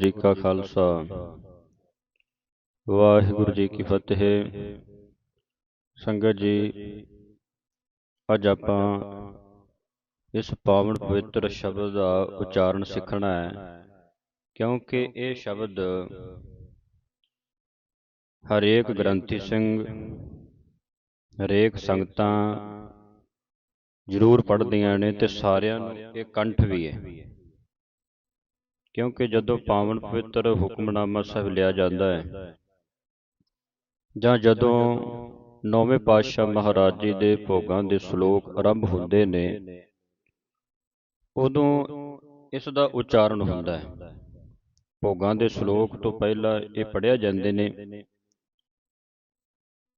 ਜੀ ਕਾ ਖਾਲਸਾ। ਵਾਹਿਗੁਰੂ ਜੀ ਕੀ ਫਤਿਹ। ਸੰਗਤ ਜੀ, ਅੱਜ ਆਪਾਂ ਇਸ ਪਾਵਨ ਪਵਿੱਤਰ ਸ਼ਬਦ ਦਾ ਉਚਾਰਨ ਸਿੱਖਣਾ ਹੈ, ਕਿਉਂਕਿ ਇਹ ਸ਼ਬਦ ਹਰੇਕ ਗ੍ਰੰਥੀ ਸਿੰਘ, ਹਰੇਕ ਸੰਗਤਾਂ ਜ਼ਰੂਰ ਪੜ੍ਹਦੀਆਂ ਨੇ ਤੇ ਸਾਰਿਆਂ ਨੂੰ ਇਹ ਕੰਠ ਵੀ ਹੈ। ਕਿਉਂਕਿ ਜਦੋਂ ਪਾਵਨ ਪਵਿੱਤਰ ਹੁਕਮਨਾਮਾ ਸਾਹਿਬ ਲਿਆ ਜਾਂਦਾ ਹੈ, ਜਾਂ ਜਦੋਂ ਨੌਵੇਂ ਪਾਤਸ਼ਾਹ ਮਹਾਰਾਜ ਜੀ ਦੇ ਭੋਗਾਂ ਦੇ ਸ਼ਲੋਕ ਆਰੰਭ ਹੁੰਦੇ ਨੇ, ਉਦੋਂ ਇਸ ਦਾ ਉਚਾਰਨ ਹੁੰਦਾ ਹੈ। ਭੋਗਾਂ ਦੇ ਸ਼ਲੋਕ ਤੋਂ ਪਹਿਲਾਂ ਇਹ ਪੜਿਆ ਜਾਂਦੇ ਨੇ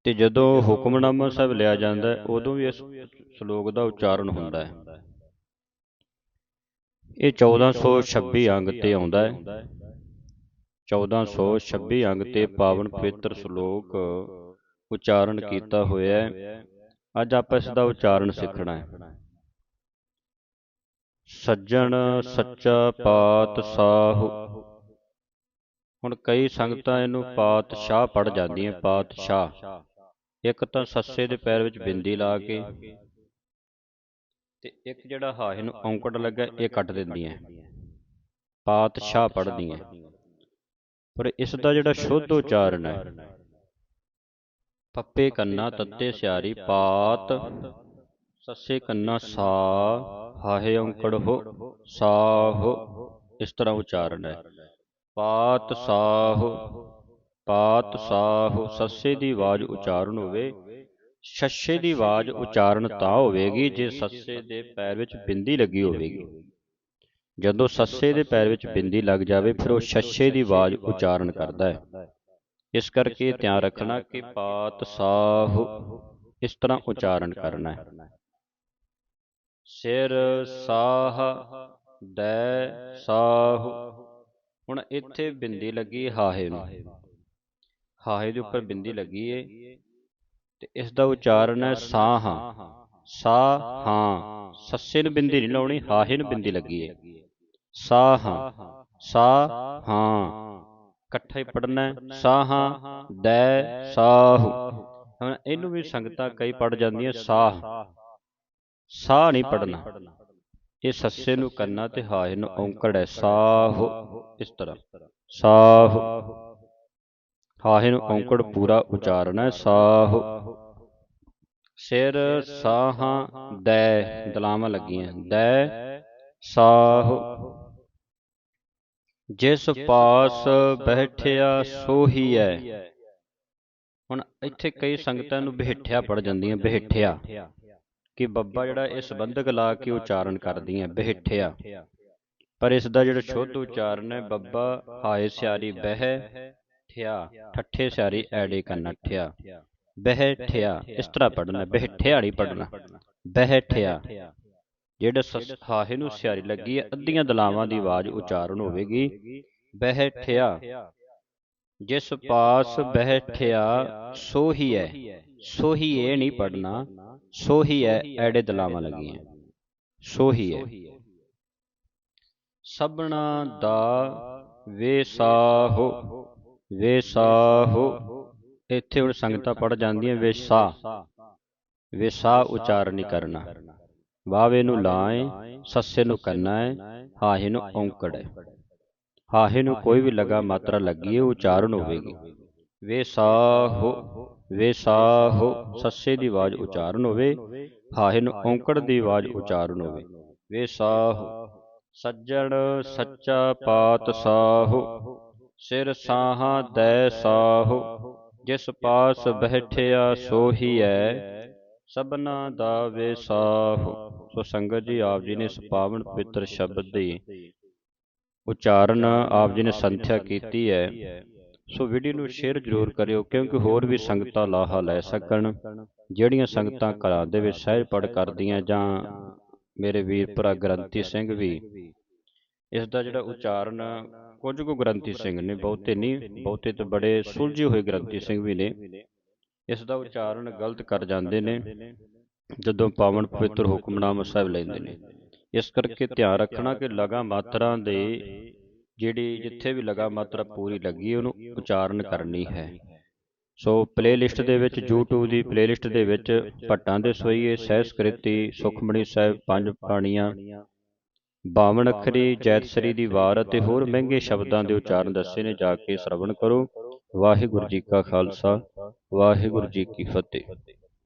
ਤੇ ਜਦੋਂ ਹੁਕਮਨਾਮਾ ਸਾਹਿਬ ਲਿਆ ਜਾਂਦਾ ਹੈ, ਉਦੋਂ ਵੀ ਇਸ ਸ਼ਲੋਕ ਦਾ ਉਚਾਰਨ ਹੁੰਦਾ ਹੈ। ਇਹ 1426 ਅੰਗ ਤੇ ਆਉਂਦਾ ਹੈ। 1426 ਅੰਗ ਤੇ ਪਾਵਨ ਪਵਿੱਤਰ ਸ਼ਲੋਕ ਉਚਾਰਨ ਕੀਤਾ ਹੋਇਆ ਹੈ। ਅੱਜ ਆਪਾਂ ਇਸ ਦਾ ਉਚਾਰਨ ਸਿੱਖਣਾ ਹੈ। ਸੱਜਣ ਸੱਚਾ ਪਾਤਸ਼ਾਹ ਹੁਣ ਕਈ ਸੰਗਤਾਂ ਇਹਨੂੰ ਪਾਤਸ਼ਾਹ ਪੜ ਜਾਂਦੀਆਂ ਪਾਤਸ਼ਾਹ। ਇੱਕ ਤਾਂ ਸੱਸੇ ਦੇ ਪੈਰ ਵਿੱਚ ਬਿੰਦੀ ਲਾ ਕੇ ਤੇ ਇੱਕ ਜਿਹੜਾ ਹਾਹੇ ਨੂੰ ਔਂਕੜ ਲੱਗਾ ਇਹ ਕੱਟ ਦਿੰਦੀਆਂ। ਪਾਤਸ਼ਾਹ ਪੜਦੀਆਂ ਪਰ ਇਸ ਦਾ ਜਿਹੜਾ ਸ਼ੁੱਧ ਉਚਾਰਨ ਹੈ ਪੱਪੇ ਕੰਨਾ ਤੱਤੇ ਸਿਆਰੀ ਪਾਤ ਸੱਸੇ ਕੰਨਾ ਸਾ ਹਾਹੇ ਔਂਕੜ ਹੋ ਸਾਹ ਇਸ ਤਰ੍ਹਾਂ ਉਚਾਰਨ ਹੈ। ਪਾਤ ਸਾਹ ਪਾਤ ਸਾਹ ਸੱਸੇ ਦੀ ਆਵਾਜ਼ ਉਚਾਰਨ ਹੋਵੇ। ਛੱਛੇ ਦੀ ਆਵਾਜ਼ ਉਚਾਰਨ ਤਾਂ ਹੋਵੇਗੀ ਜੇ ਸੱਸੇ ਦੇ ਪੈਰ ਵਿੱਚ ਬਿੰਦੀ ਲੱਗੀ ਹੋਵੇਗੀ। ਜਦੋਂ ਸੱਸੇ ਦੇ ਪੈਰ ਵਿੱਚ ਬਿੰਦੀ ਲੱਗ ਜਾਵੇ ਫਿਰ ਉਹ ਛੱਛੇ ਦੀ ਆਵਾਜ਼ ਉਚਾਰਨ ਕਰਦਾ ਹੈ। ਇਸ ਕਰਕੇ ਧਿਆਨ ਰੱਖਣਾ ਕਿ ਪਾਤ ਸਾਹ ਇਸ ਤਰ੍ਹਾਂ ਉਚਾਰਨ ਕਰਨਾ ਹੈ। ਸਿਰ ਸਾਹ ਦੈ ਸਾਹ। ਹੁਣ ਇੱਥੇ ਬਿੰਦੀ ਲੱਗੀ ਹਾਹੇ ਨੂੰ ਹਾਹੇ ਦੇ ਉੱਪਰ ਬਿੰਦੀ ਲੱਗੀ ਏ। ਤੇ ਇਸ ਦਾ ਉਚਾਰਨ ਹੈ ਸਾਹ ਸਾ ਹਾਂ। ਸੱਸੇ ਨੂੰ ਬਿੰਦੀ ਨਹੀਂ ਲਾਉਣੀ, ਹਾਹੇ ਨੂੰ ਬਿੰਦੀ ਲੱਗੀ ਏ। ਸਾਹ ਸਾ ਹਾਂ। ਇਕੱਠਾ ਹੀ ਪੜਨਾ ਹੈ। ਦੈ ਸਾਹ। ਹੁਣ ਇਹਨੂੰ ਵੀ ਸੰਗਤਾਂ ਕਈ ਪੜ ਜਾਂਦੀਆਂ, ਸਾਹ। ਸਾਹ ਨਹੀਂ ਪੜਨਾ ਇਹ ਸੱਸੇ ਨੂੰ ਕੰਨਾ ਤੇ ਹਾਹੇ ਨੂੰ ਔਂਕੜ ਹੈ। ਸਾਹ। ਇਸ ਤਰ੍ਹਾਂ। ਸਾਹ। ਹਾਹੇ ਨੂੰ ਔਂਕੜ ਪੂਰਾ ਉਚਾਰਨ ਹੈ। ਸਾਹ। ਸਿਰ ਸਾਹ ਦੈ ਦਲਾਵਾਂ ਲੱਗੀਆਂ। ਦੈ ਸਾਹ। ਜਿਸ ਪਾਸ ਬੈਠਿਆ ਸੋਹੀ ਹੈ ਹੁਣ ਇੱਥੇ ਕਈ ਸੰਗਤਾਂ ਨੂੰ ਬਿਹਠਿਆ ਪੜ ਜਾਂਦੀਆਂ ਬਿਹਠਿਆ ਕਿ ਬੱਬਾ ਜਿਹੜਾ ਇਹ ਸੰਬੰਧਕ ਲਾ ਕੇ ਉਚਾਰਨ ਕਰਦੀਆਂ ਬਿਹਠਿਆ ਪਰ ਇਸ ਦਾ ਜਿਹੜਾ ਸ਼ੁੱਧ ਉਚਾਰਨ ਹੈ ਬੱਬਾ ਹਾਏ ਸਿਆਰੀ ਬਹਿ ਠਿਆ ਠੱਠੇ ਸਿਆਰੀ ਐੜੇ ਕੰਨਠਿਆ ਬਹਿਠਿਆ ਇਸ ਤਰ੍ਹਾਂ ਪੜਨਾ ਬਹਿਠਿਆ ਨਹੀਂ ਪੜਨਾ ਬਹਿਠਿਆ ਜਿਹੜਾ ਹਾਹੇ ਨੂੰ ਸਿਆਰੀ ਲੱਗੀ ਹੈ ਅੱਧੀਆਂ ਦਲਾਵਾਂ ਦੀ ਆਵਾਜ਼ ਉਚਾਰਨ ਹੋਵੇਗੀ। ਬਹਿਠਿਆ ਜਿਸ ਪਾਸ ਬਹਿਠਿਆ ਸੋਹੀ ਹੈ। ਸੋਹੀ ਇਹ ਨਹੀਂ ਪੜਨਾ ਸੋਹੀ ਹੈ ਐੜੇ ਦਲਾਵਾਂ ਲੱਗੀਆਂ। ਸੋਹੀ ਹੈ। ਸਭਨਾ ਦਾ ਵੇਸਾਹੋ ਵੇਸਾਹੋ ਇੱਥੇ ਹੁਣ ਸੰਗਤਾਂ ਪੜ ਜਾਂਦੀਆਂ ਵੇਸਾ। ਵੇਸਾ ਉਚਾਰਨ ਨਹੀਂ ਕਰਨਾ। ਵਾਵੇ ਨੂੰ ਲਾਏ ਸੱਸੇ ਨੂੰ ਕਰਨਾ ਹੈ ਹਾਹੇ ਨੂੰ ਔਂਕੜ। ਹੈ ਹਾਹੇ ਨੂੰ ਕੋਈ ਵੀ ਲਗਾ ਮਾਤਰਾ ਲੱਗੀ ਹੈ ਉਚਾਰਨ ਹੋਵੇਗੀ। ਵੇਸਾਹੋ ਵੇਸਾਹੋ ਸੱਸੇ ਦੀ ਆਵਾਜ਼ ਉਚਾਰਨ ਹੋਵੇ ਹਾਹੇ ਨੂੰ ਔਂਕੜ ਦੀ ਆਵਾਜ਼ ਉਚਾਰਨ ਹੋਵੇ। ਵੇਸਾਹੋ ਸੱਜਣ ਸੱਚਾ ਪਾਤਸ਼ਾਹ ਸਿਰ ਸਾਹਾ ਦੈ ਸਾਹੋ ਜਿਸ ਪਾਸ ਬੈਠਿਆ ਸੋਹੀ ਹੈ ਸਭਨਾ ਦਾ ਵੇਸਾਹੋ ਸੋ ਸੰਗਤ ਜੀ ਆਪ ਜੀ ਨੇ ਇਸ ਪਾਵਨ ਪਵਿੱਤਰ ਸ਼ਬਦ ਦੀ ਉਚਾਰਨ ਆਪ ਜੀ ਨੇ ਸੰਥਿਆ ਕੀਤੀ ਹੈ। ਸੋ ਵੀਡੀਓ ਨੂੰ ਸ਼ੇਅਰ ਜ਼ਰੂਰ ਕਰਿਓ ਕਿਉਂਕਿ ਹੋਰ ਵੀ ਸੰਗਤਾਂ ਲਾਹਾ ਲੈ ਸਕਣ। ਜਿਹੜੀਆਂ ਸੰਗਤਾਂ ਘਰਾਂ ਦੇ ਵਿੱਚ ਸਹਿਜ ਪੜ ਕਰਦੀਆਂ ਜਾਂ ਮੇਰੇ ਵੀਰ ਭਰਾ ਗ੍ਰੰਥੀ ਸਿੰਘ ਵੀ ਇਸ ਦਾ ਜਿਹੜਾ ਉਚਾਰਨ ਕੁਝ ਕੁ ਗ੍ਰੰਥੀ ਸਿੰਘ ਨੇ ਬਹੁਤੇ ਨਹੀਂ ਬਹੁਤੇ ਤਾਂ ਬੜੇ ਸੁਲਝੇ ਹੋਏ ਗ੍ਰੰਥੀ ਸਿੰਘ ਵੀ ਨੇ। ਇਸ ਦਾ ਉਚਾਰਨ ਗਲਤ ਕਰ ਜਾਂਦੇ ਨੇ ਜਦੋਂ ਪਾਵਨ ਪਵਿੱਤਰ ਹੁਕਮਨਾਮਾ ਸਾਹਿਬ ਲੈਂਦੇ ਨੇ। ਇਸ ਕਰਕੇ ਧਿਆਨ ਰੱਖਣਾ ਕਿ ਲਗਾ ਮਾਤਰਾ ਦੇ ਜਿਹੜੀ ਜਿੱਥੇ ਵੀ ਲਗਾ ਮਾਤਰਾ ਪੂਰੀ ਲੱਗੀ ਉਹਨੂੰ ਉਚਾਰਨ ਕਰਨੀ ਹੈ। ਸੋ ਪਲੇਲਿਸਟ ਦੇ ਵਿੱਚ YouTube ਦੀ ਪਲੇਲਿਸਟ ਦੇ ਵਿੱਚ ਭੱਟਾਂ ਦੇ ਸਵਈਏ ਸਹਿਸਕ੍ਰਿਤੀ ਸੁਖਮਣੀ ਸਾਹਿਬ ਪੰਜ ਬਾਣੀਆਂ 52 ਅੱਖਰੀ ਜੈਤਸਰੀ ਦੀ ਵਾਰ ਅਤੇ ਹੋਰ ਮਹਿੰਗੇ ਸ਼ਬਦਾਂ ਦੇ ਉਚਾਰਨ ਦੱਸੇ ਨੇ ਜਾ ਕੇ ਸ਼ਰਵਣ ਕਰੋ। ਵਾਹਿਗੁਰੂ ਜੀ ਕਾ ਖਾਲਸਾ ਵਾਹਿਗੁਰੂ ਜੀ ਕੀ ਫਤਿਹ।